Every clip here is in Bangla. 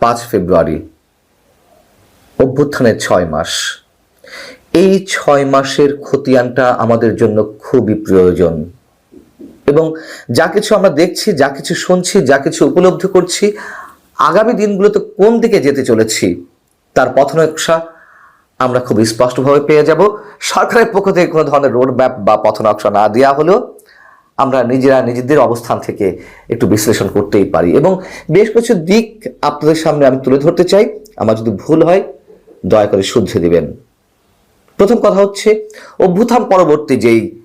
পাঁচ ফেব্রুয়ারি, অভ্যুত্থানের ছয় মাস। এই ছয় মাসের খতিয়ানটা আমাদের জন্য খুবই প্রয়োজন। এবং যা কিছু আমরা দেখছি, যা কিছু শুনছি, যা কিছু উপলব্ধি করছি, আগামী দিনগুলোতে কোন দিকে যেতে চলেছি, তার পথনকশা আমরা খুব স্পষ্টভাবে পেয়ে যাব। সরকারের পক্ষ থেকে কোনো ধরনের রোড ম্যাপ বা পথনকশা না দেওয়া হলেও আমরা নিজেরা নিজেদের অবস্থান থেকে একটু বিশ্লেষণ করতেই পারি। এবং বেশ কিছু দিক আপনাদের সামনে আমি তুলে ধরতে চাই। আমার যদি ভুল হয়, দয়া করে শুদ্ধে দিবেন। প্রথম কথা হচ্ছে, অভ্যুত্থান পরবর্তী যেই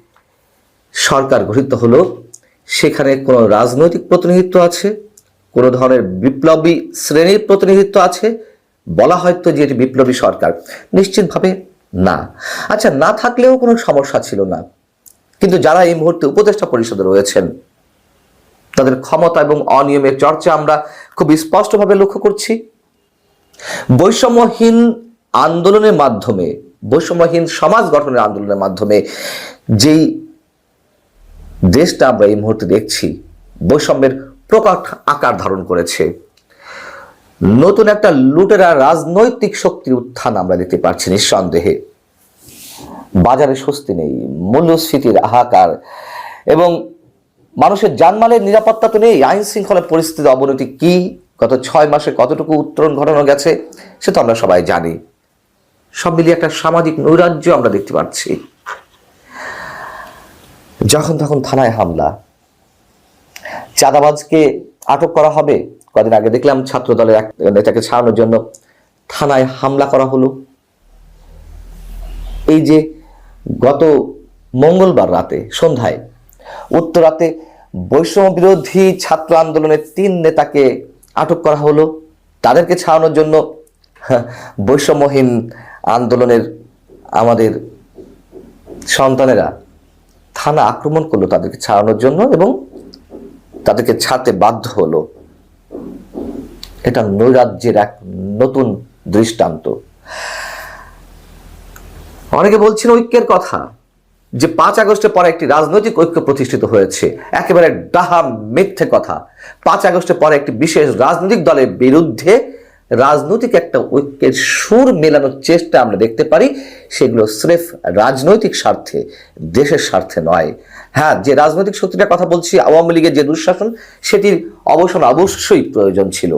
সরকার গঠিত হলো, সেখানে কোনো রাজনৈতিক প্রতিনিধিত্ব আছে, কোনো ধরনের বিপ্লবী শ্রেণির প্রতিনিধিত্ব আছে? বলা হয়তো যে এটি বিপ্লবী সরকার। নিশ্চিতভাবে না। আচ্ছা না থাকলেও কোনো সমস্যা ছিল না। কিন্তু যারা এই মুহূর্তে উপদেষ্টা পরিষদে রয়েছেন, তাদের ক্ষমতা এবং অনিয়মের চর্চা আমরা খুব স্পষ্টভাবে লক্ষ্য করছি। বৈষম্যহীন আন্দোলনের মাধ্যমে, বৈষম্যহীন সমাজ গঠনের আন্দোলনের মাধ্যমে যেই দেশটা আমরা এই মুহূর্তে দেখছি, বৈষম্যের প্রকট আকার ধারণ করেছে। নতুন একটা লুটেরা রাজনৈতিক শক্তির উত্থান আমরা দেখতে পাচ্ছি নিঃসন্দেহে। বাজারে স্বস্তি নেই, মূল্যস্ফীতির হাহাকার এবং মানুষের জানমালের নিরাপত্তা তো নেই। আইন শৃঙ্খলা পরিস্থিতির অবনতি কি? গত ছয় মাসে কতটুকু উত্তরণ ঘটানো গেছে, সে তো আমরা সবাই জানি। সব মিলিয়ে একটা সামাজিক নৈরাজ্য আমরা দেখতে পাচ্ছি। যখন তখন থানায় হামলা। চাঁদাবাজকে আটক করা হবে? কদিন আগে দেখলাম ছাত্র দলের এক নেতাকে ছাড়ানোর জন্য থানায় হামলা করা হলো। এই যে গত মঙ্গলবার রাতে সন্ধ্যায় উত্তরাতে বৈষম্য বিরোধী ছাত্র আন্দোলনের তিন নেতাকে আটক করা হলো। তাদেরকে ছাড়ানোর জন্য বৈষম্যহীন আন্দোলনের আমাদের সন্তানেরা থানা আক্রমণ করল তাদেরকে ছাড়ানোর জন্য এবং তাদেরকে ছাড়তে বাধ্য হলো। এটা নৈরাজ্যের এক নতুন দৃষ্টান্ত। অনেকে বলছেন ঐক্যের কথা, যে পাঁচ আগস্টের পরে একটি রাজনৈতিক ঐক্য প্রতিষ্ঠিত হয়েছে, একেবারে ডাহা মিথ্যে কথা। পাঁচ আগস্টের পরে একটি বিশেষ রাজনৈতিক দলের বিরুদ্ধে রাজনৈতিক একটা ঐক্যের সুর মেলানোর চেষ্টা আমরা দেখতে পারি, সেগুলো স্রেফ রাজনৈতিক স্বার্থে, দেশের স্বার্থে নয়। হ্যাঁ যে রাজনৈতিক শক্তিটার কথা বলছি, আওয়ামী লীগের যে দুঃশাসন, সেটির অবসান অবশ্যই প্রয়োজন ছিল।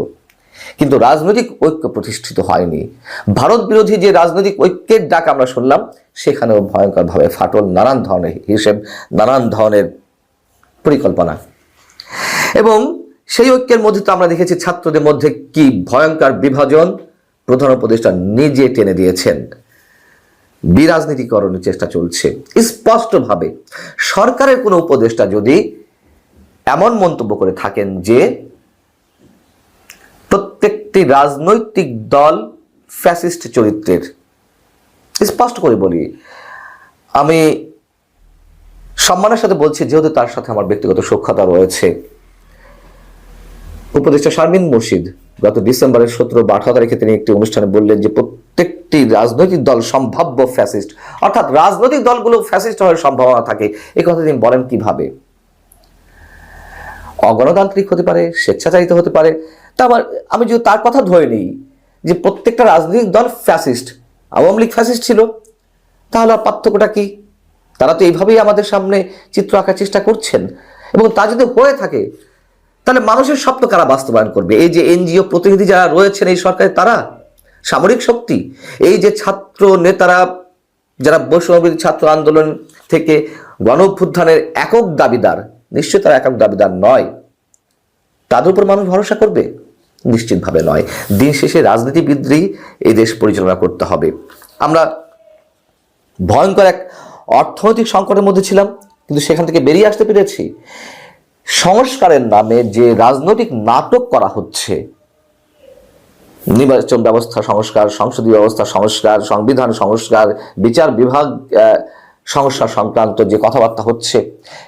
কিন্তু রাজনৈতিক ঐক্য প্রতিষ্ঠিত হয়নি। ভারত বিরোধী যে রাজনৈতিক ঐক্যের ডাক আমরা শুনলাম, সেখানেও ভয়ঙ্করভাবে ফাটল নানান ধরনের হিসেব, নানান ধরনের পরিকল্পনা। এবং সেই ঐক্যের মধ্যে তো আমরা দেখেছি ছাত্রদের মধ্যে কি ভয়ঙ্কর বিভাজন প্রধান উপদেষ্টা নিজে টেনে দিয়েছেন। বিরাজনীতিকরণের চেষ্টা চলছে। স্পষ্টভাবে সরকারের কোনো উপদেষ্টা যদি এমন মন্তব্য করে থাকেন যে প্রত্যেকটি রাজনৈতিক দল ফ্যাসিস্ট চরিত্রের। স্পষ্ট করে বলি, আমি সম্মানের সাথে বলছি, যেহেতু তার সাথে আমার ব্যক্তিগত সক্ষতা রয়েছে। উপদেষ্টা শারমিন মুর্শিদ গত ডিসেম্বরের সতেরো বা আঠারো তারিখে তিনি একটি অনুষ্ঠানে বললেন যে, প্রত্যেকটি রাজনৈতিক দল সম্ভাব্য ফ্যাসিস্ট, অর্থাৎ রাজনৈতিক দলগুলো ফ্যাসিস্ট হওয়ার সম্ভাবনা থাকে এই কথা তিনি বলেন কীভাবে? অগণতান্ত্রিক হতে পারে, স্বেচ্ছাচারিত হতে পারে তা আমার আমি যদি তার কথা ধরে নিই যে প্রত্যেকটা রাজনৈতিক দল ফ্যাসিস্ট আওয়ামী লীগ ফ্যাসিস্ট ছিল, তাহলে আর পার্থক্যটা কী? তারা তো এইভাবেই আমাদের সামনে চিত্র আঁকার চেষ্টা করছেন। এবং তা যদি হয়ে থাকে, তাহলে মানুষের স্বপ্ন কারা বাস্তবায়ন করবে? এই যে এনজিও প্রতিনিধি যারা রয়েছেন এই সরকারে তারা সামরিক শক্তি? এই যে ছাত্র নেতারা, যারা বৈষম্যবিরোধী ছাত্র আন্দোলন থেকে গণ একক দাবিদার, নিশ্চয়ই তারা একক দাবিদার নয়। তাদের উপর মানুষ ভরসা করবে? নিশ্চিতভাবে নয়। দিন শেষে রাজনীতিবিদই এই দেশ পরিচালনা করতে হবে। আমরা ভয়ঙ্কর এক অর্থনৈতিক সংকটের মধ্যে ছিলাম, কিন্তু সেখান থেকে বেরিয়ে আসতে পেরেছি। সংস্কারের নামে যে রাজনৈতিক নাটক করা হচ্ছে, নির্বাচন ব্যবস্থা সংস্কার, সংসদীয় ব্যবস্থা সংস্কার, সংবিধান সংস্কার, বিচার বিভাগ সংস্কার সংক্রান্ত যে কথাবার্তা হচ্ছে,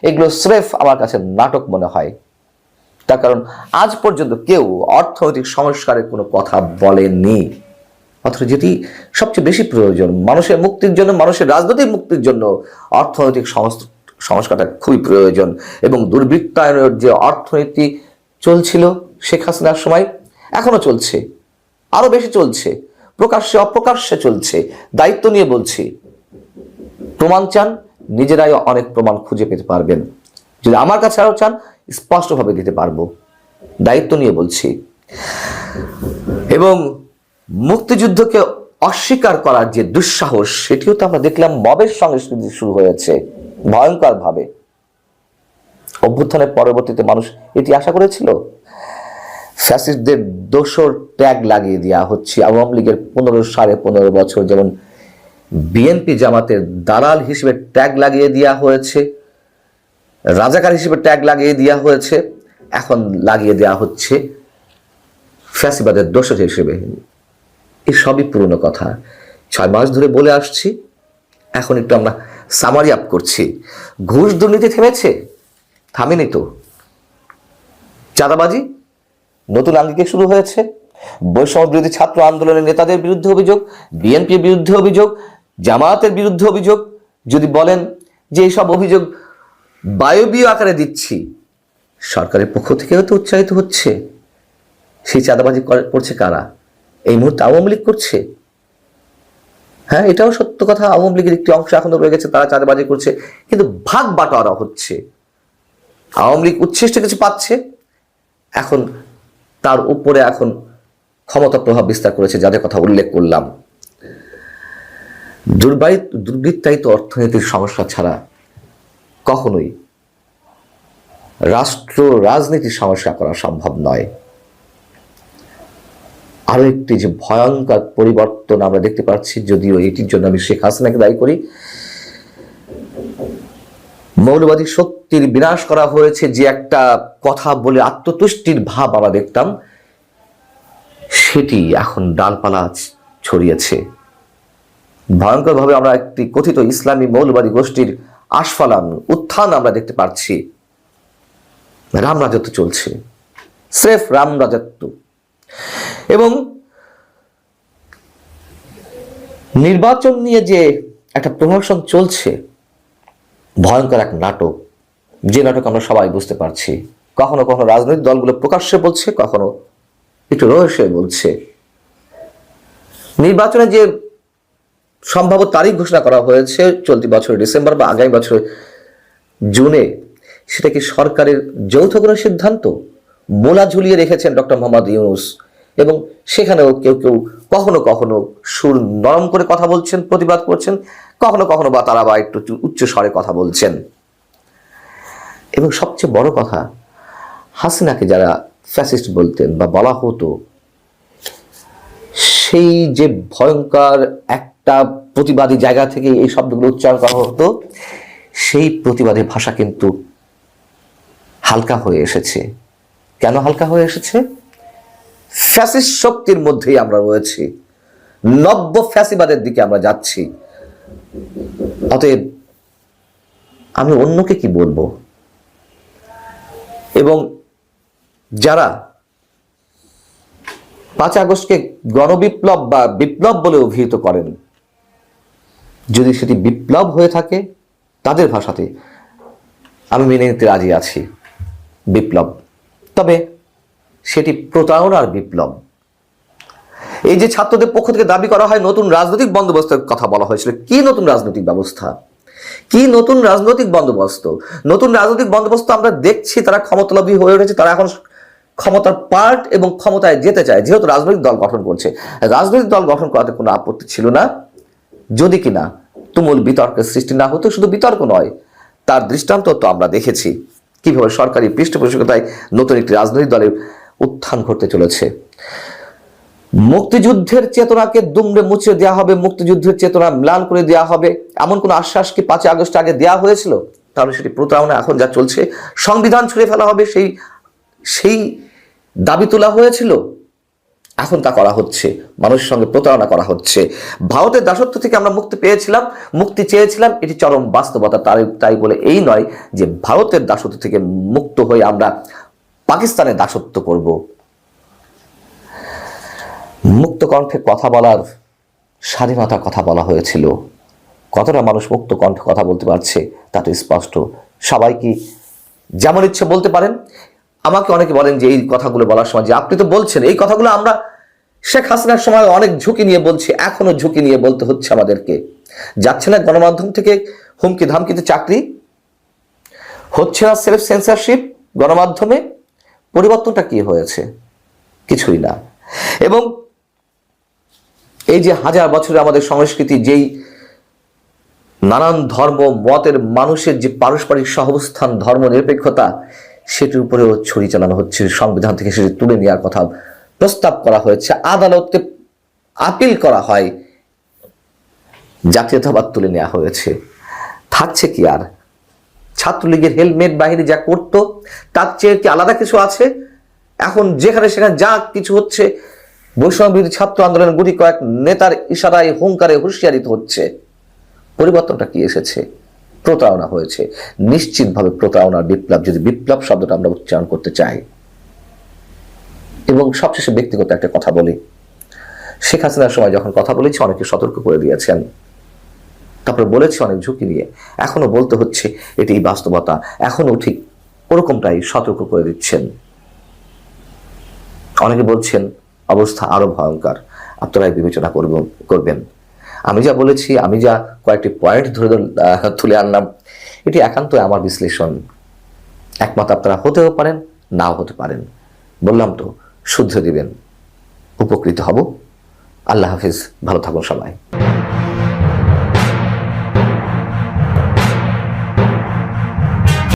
এগুলো স্রেফ আমার কাছে নাটক মনে হয়। তার কারণ আজ পর্যন্ত কেউ অর্থনৈতিক সংস্কারের কোনো কথা বলেনি। অথচ যেটি সবচেয়ে বেশি প্রয়োজন, মানুষের মুক্তির জন্য, মানুষের রাজনৈতিক মুক্তির জন্য অর্থনৈতিক সংস- সংস্কারটা খুবই প্রয়োজন এবং দুর্বৃত্তায়নের যে অর্থনীতি চলছিল শেখ হাসিনার সময়, এখনও চলছে আরও বেশি চলছে, প্রকাশ্যে অপ্রকাশ্যে চলছে, দায়িত্ব নিয়ে বলছি। প্রমাণ চান, নিজেরাই অনেক প্রমাণ খুঁজে পেতে পারবেন। যদি আমার কাছে আরও চান স্পষ্টভাবে দিতে পারব। দায়িত্ব নিয়ে বলছি। এবং মুক্তিযুদ্ধকে অস্বীকার করার যে দুঃসাহস, সেটিও তো আমরা দেখলাম মবের সঙ্গে শুরু হয়েছে ভয়ঙ্কর ভাবে অভ্যুত্থানের পরবর্তীতে মানুষ এটি আশা করেছিল? ফ্যাসিস্টদের দোসর ট্যাগ লাগিয়ে দেওয়া হচ্ছে। আওয়ামী লীগের পনেরো সাড়ে পনেরো বছর যেমন বিএনপি জামাতের দালাল হিসেবে ট্যাগ লাগিয়ে দেওয়া হয়েছে। রাজাকার হিসেবে ট্যাগ লাগিয়ে দেওয়া হয়েছে। এখন লাগিয়ে দেওয়া হচ্ছে ফ্যাসিবাদের দোষর হিসেবে। এই সবই পুরনো কথা। ছয় মাস ধরে বলে আসছি, এখন একটু আমরা সামারি আপ করছি। ঘুষ দুর্নীতি থেমেছে? থামেনি তো। চাঁদাবাজি? নতুন আঙ্গিকে শুরু হয়েছে। বৈষম্য বিরোধী ছাত্র আন্দোলনের নেতাদের বিরুদ্ধে অভিযোগ, বিএনপির বিরুদ্ধে অভিযোগ, জামায়াতের বিরুদ্ধে অভিযোগ। যদি বলেন যে এইসব অভিযোগ বায়বীয় আকারে দিচ্ছি। সরকারের পক্ষ থেকেও তো উচ্চারিত হচ্ছে। সেই চাঁদাবাজি করছে কারা? এই মুহূর্তে আওয়ামী লীগ করছে? হ্যাঁ এটাও সত্য কথা। আওয়ামী লীগের একটি অংশ এখনও রয়ে গেছে, তারা চাঁদাবাজি করছে। কিন্তু ভাগ বাটোয়ারা হচ্ছে। আওয়ামী লীগ উচ্ছিষ্ট কিছু পাচ্ছে। এখন তার উপরে এখন ক্ষমতা প্রভাব বিস্তার করেছে, যাদের কথা উল্লেখ করলাম। দুর্বায়িত, দুর্বৃত্তায়িত অর্থনীতির সমস্যা ছাড়া কখনোই রাষ্ট্র রাজনীতির সমস্যা করা সম্ভব নয়। আরও একটি যে ভয়ঙ্কর পরিবর্তন আমরা দেখতে পাচ্ছি, যদিও এটির জন্য আমি শেখ হাসিনাকে দায়ী করি, মৌলবাদী শক্তির বিনাশ করা হয়েছে যে একটা কথা বলে আত্মতুষ্টির ভাব আমরা দেখতাম, সেটি এখন ডালপালা ছড়িয়েছে। ভয়ঙ্করভাবে আমরা একটি কথিত ইসলামী মৌলবাদী গোষ্ঠীর আস্ফালান উত্থান আমরা দেখতে পাচ্ছি রাম রাজত্ব চলছে। স্রেফ রাম রাজত্ব। এবং নির্বাচন নিয়ে যে একটা প্রহসন চলছে, ভয়ঙ্কর এক নাটক। যে নাটক আমরা সবাই বুঝতে পারছি। কখনো কখনো রাজনৈতিক দলগুলো প্রকাশ্যে বলছে, কখনো একটু রহস্যে বলছে। নির্বাচনে যে সম্ভাব্য তারিখ ঘোষণা করা হয়েছে চলতি বছরের ডিসেম্বর বা আগামী বছরের জুনে। সেটা কি সরকারের যৌথ কোনো সিদ্ধান্ত? মোলা ঝুলিয়ে রেখেছেন ডক্টর মোহাম্মদ ইউনুস। এবং সেখানেও কেউ কেউ কখনো কখনো সুর নরম করে কথা বলছেন, প্রতিবাদ করছেন, কখনো কখনো বা তারা বা একটু উচ্চ স্বরে কথা বলছেন। এবং সবচেয়ে বড় কথা, হাসিনাকে যারা ফ্যাসিস্ট বলতেন বা বলা হতো, সেই যে ভয়ঙ্কর একটা প্রতিবাদী জায়গা থেকে এই শব্দগুলো উচ্চারণ করা হতো। সেই প্রতিবাদী ভাষা কিন্তু হালকা হয়ে এসেছে। কেন হালকা হয়ে এসেছে? ফ্যাসিস্ট শক্তির মধ্যেই আমরা রয়েছি। নব্য ফ্যাসিবাদের দিকে আমরা যাচ্ছি। অতএব আমি অন্যকে কি বলব? এবং যারা পাঁচ আগস্টকে গণবিপ্লব বা বিপ্লব বলে অভিহিত করেন যদি সেটি বিপ্লব হয়ে থাকে, তাদের ভাষাতে আমি মেনে নিতে রাজি আছি। বিপ্লব। তবে সেটি প্রতারণার বিপ্লব। এই যে ছাত্রদের পক্ষ থেকে দাবি করা হয়, নতুন রাজনৈতিক বন্দোবস্তের কথা বলা হয়েছিল। কি নতুন রাজনৈতিক ব্যবস্থা? কি নতুন রাজনৈতিক বন্দোবস্ত? নতুন রাজনৈতিক বন্দোবস্ত আমরা দেখছি, তারা ক্ষমতালব্ধী হয়ে উঠেছে, তারা এখন ক্ষমতার পার্ট এবং ক্ষমতায় যেতে চায়, যেহেতু রাজনৈতিক দল গঠন করছে। রাজনৈতিক দল গঠন করাতে কোনো আপত্তি ছিল না। যদি কিনা তুমুল বিতর্কের সৃষ্টি না হতো শুধু বিতর্ক নয়, তার দৃষ্টান্ত তো আমরা দেখেছি। কীভাবে সরকারি পৃষ্ঠপোষকতায় নতুন একটি রাজনৈতিক দলের উত্থান ঘটতে চলেছে। মুক্তিযুদ্ধের চেতনাকে দুমড়ে মুছে দেওয়া হবে, মুক্তিযুদ্ধের চেতনা ম্লান করে দেওয়া হবে। এমন কোন আশ্বাস কি পাঁচই আগস্ট আগে দেওয়া হয়েছিল? তাহলে সেটি প্রতারণা এখন যা চলছে, সংবিধান ছুঁড়ে ফেলা হবে, সেই সেই দাবি তোলা হয়েছিল? এখন তা করা হচ্ছে, মানুষের সঙ্গে প্রতারণা করা হচ্ছে। ভারতের দাসত্ব থেকে আমরা মুক্তি পেয়েছিলাম, মুক্তি চেয়েছিলাম, এটি চরম বাস্তবতা, তাই তাই বলে এই নয় যে ভারতের দাসত্ব থেকে মুক্ত হয়ে আমরা পাকিস্তানের দাসত্ব করব। মুক্ত কণ্ঠে কথা বলার স্বাধীনতার কথা বলা হয়েছিল। কতটা মানুষ মুক্ত কণ্ঠে কথা বলতে পারছে তা তো স্পষ্ট। সবাই কি যেমন ইচ্ছে বলতে পারেন আমাকে অনেকে বলেন যে এই কথাগুলো বলার সময় যে আপনি তো বলছেন, এই কথাগুলো আমরা শেখ হাসিনার সময় অনেক ঝুঁকি নিয়ে বলছি, এখনও ঝুঁকি নিয়ে বলতে হচ্ছে আমাদেরকে। যাচ্ছে না গণমাধ্যম থেকে হুমকি ধামকিতে চাকরি? হচ্ছে না সেলফ সেন্সারশিপ গণমাধ্যমে? পরিবর্তনটা কি হয়েছে? কিছুই না। এবং এই যে হাজার বছরের আমাদের সংস্কৃতি যেই নানান ধর্ম, মতের মানুষের যে পারস্পরিক সহবস্থান, ধর্ম নিরপেক্ষতা সেটির উপরেও ছড়ি চালানো হচ্ছে। সংবিধান থেকে সেটি তুলে নেওয়ার কথা প্রস্তাব করা হয়েছে। আদালতে আপিল করা হয়। জাতীয়তাবাদ তুলে নেওয়া হয়েছে। থাকছে কি আর? ছাত্রলীগের হেলমেট বাহিনী যা করত, তার চেয়ে কি আলাদা কিছু আছে? এখন যেখানে সেখানে যা কিছু হচ্ছে বৈষম্য বিরোধী ছাত্র আন্দোলনের গুটি কয়েক নেতার ইশারায় হুঙ্কারে হুঁশিয়ারিত হচ্ছে। পরিবর্তনটা কি এসেছে? প্রতারণা হয়েছে। নিশ্চিতভাবে প্রতারণার বিপ্লব, যদি বিপ্লব শব্দটা আমরা উচ্চারণ করতে চাই, এবং সবশেষে ব্যক্তিগত একটা কথা বলি। শেখ হাসিনার সময় যখন কথা বলেছি, অনেকে সতর্ক করে দিয়েছেন। তারপরে বলেছি অনেক ঝুঁকি নিয়ে। এখনও বলতে হচ্ছে এটি বাস্তবতা। এখনও ঠিক ওরকমটাই সতর্ক করে দিচ্ছেন। অনেকে বলছেন, অবস্থা আরও ভয়ঙ্কর। আপনারাই বিবেচনা করবেন। আমি যা বলেছি, আমি যা কয়েকটি পয়েন্ট ধরে তুলে আনলাম, এটি একান্ত আমার বিশ্লেষণ। একমত আপনারা হতেও পারেন, নাও হতে পারেন। বললাম তো, শুদ্ধ দিবেন। উপকৃত হব। আল্লাহ হাফিজ, ভালো থাকুন সবাই।